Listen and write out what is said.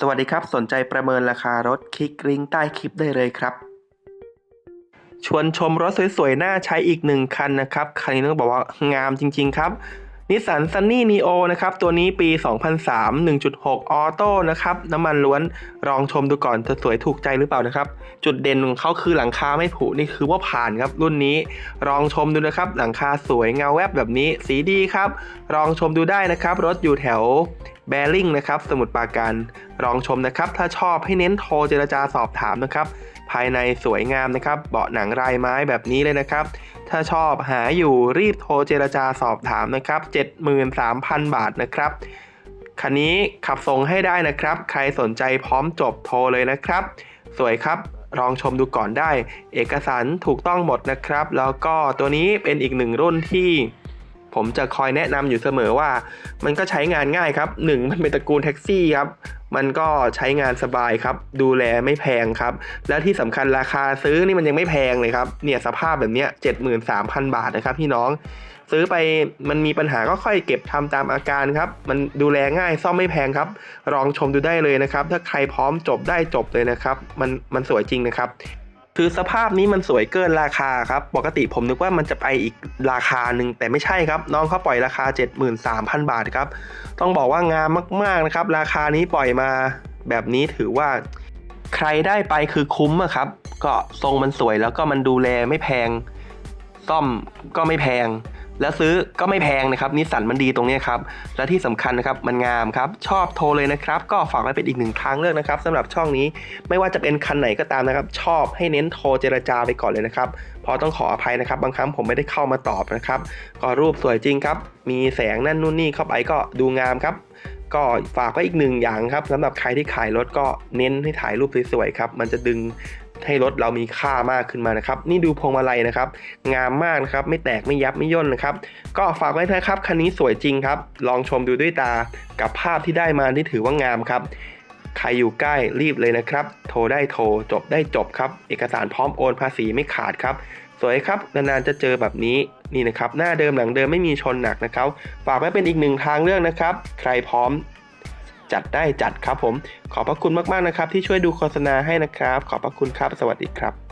สวัสดีครับ สนใจประเมินราคารถคลิกลิงก์ใต้คลิปได้เลยครับ ชวนชมรถสวยๆ น่าใช้อีกหนึ่งคันนะครับ คันนี้ต้องบอกว่างามจริง ๆ ครับนิสสันซันนี่นีโอนะครับ ตัวนี้ปี 2003 1.6 ออโต้นะครับ น้ำมันล้วนลองชมดูก่อนจะสวยถูกใจหรือเปล่านะครับ จุดเด่นของเขาคือหลังคาไม่ผุนี่คือว่าผ่านครับ รุ่นนี้ลองชมดูนะครับ หลังคาสวยเงาแวบแบบนี้ สีดีครับลองชมดูได้นะครับ รถอยู่แถว แบริ่งนะครับสมุทรปราการลองชมนะครับ ถ้าชอบให้เน้นโทรเจรจาสอบถามนะครับ ภายในสวยงามนะครับ เบาะหนังลายไม้แบบนี้เลยนะครับ ถ้าชอบหาอยู่รีบโทรเจรจาสอบถามนะครับ73,000 บาทนะครับคันนี้ขับส่งให้ได้นะครับ ใครสนใจพร้อมจบโทรเลยนะครับ สวยครับลองชมดูก่อนได้ เอกสารถูกต้องหมดนะครับ แล้วก็ตัวนี้เป็นอีกหนึ่งรุ่นที่ ผมจะคอยแนะนำอยู่เสมอว่า มันก็ใช้งานง่ายครับหนึ่งมันเป็นตระกูลแท็กซี่ครับมันก็ใช้งานสบายครับ ดูแลไม่แพงครับ แล้วที่สำคัญราคาซื้อนี่มันยังไม่แพงเลยครับ เนี่ยสภาพแบบเนี้ย73,000บาทนะครับพี่น้อง ซื้อไปมันมีปัญหาก็ค่อยเก็บทำตามอาการครับ มันดูแลง่ายซ่อมไม่แพงครับ ลองชมดูได้เลยนะครับ ถ้าใครพร้อมจบได้จบเลยนะครับ มันมันสวยจริงนะครับ คือสภาพนี้มันสวยเกินราคาครับ ปกติผมนึกว่ามันจะไปอีกราคาหนึ่งแต่ไม่ใช่ครับ น้องเขาปล่อยราคา 73,000 บาทครับ ต้องบอกว่างามมากๆนะครับ ราคานี้ปล่อยมาแบบนี้ถือว่าใครได้ไปคือคุ้มอะครับ ก็ทรงมันสวยแล้วก็มันดูแลไม่แพง ซ่อมก็ไม่แพง แล้วซื้อก็ไม่แพงนะครับนิสสันมันดีตรงนี้ครับและที่สำคัญนะครับมันงามครับชอบโทรเลยนะครับก็ฝากไว้เป็นอีกหนึ่งทางเลือกนะครับสำหรับช่องนี้ไม่ว่าจะเป็นคันไหนก็ตามนะครับ ชอบให้เน้นโทรเจรจาไปก่อนเลยนะครับพอต้องขออภัยนะครับ บางครั้งผมไม่ได้เข้ามาตอบนะครับก็รูปสวยจริงครับมีแสงนั่นนู่นนี่เข้าไปก็ดูงามครับ ก็ฝากไว้อีกหนึ่งอย่างครับสำหรับใครที่ขายรถก็เน้นให้ถ่ายรูปสวยๆครับมันจะดึงให้รถเรามีค่ามากขึ้นมานะครับ นี่ดูพวงมาลัยนะครับ งามมากนะครับ ไม่แตกไม่ยับไม่ย่นนะครับ ก็ฝากไว้นะครับ คันนี้สวยจริงครับ ลองชมดูด้วยตากับภาพที่ได้มาที่ถือว่างามครับ ใครอยู่ใกล้รีบเลยนะครับ โทรได้โทรจบได้จบครับ เอกสารพร้อมโอนภาษีไม่ขาดครับ สวยครับนานๆจะเจอแบบนี้นี่นะครับหน้าเดิมหลังเดิมไม่มีชนหนักนะครับ ฝากไว้เป็นอีกหนึ่งทางเลือกนะครับ ใครพร้อมจัดได้จัดครับผม ขอบพระคุณมากๆนะครับ ที่ช่วยดูโฆษณาให้นะครับ ขอบพระคุณครับ สวัสดีครับ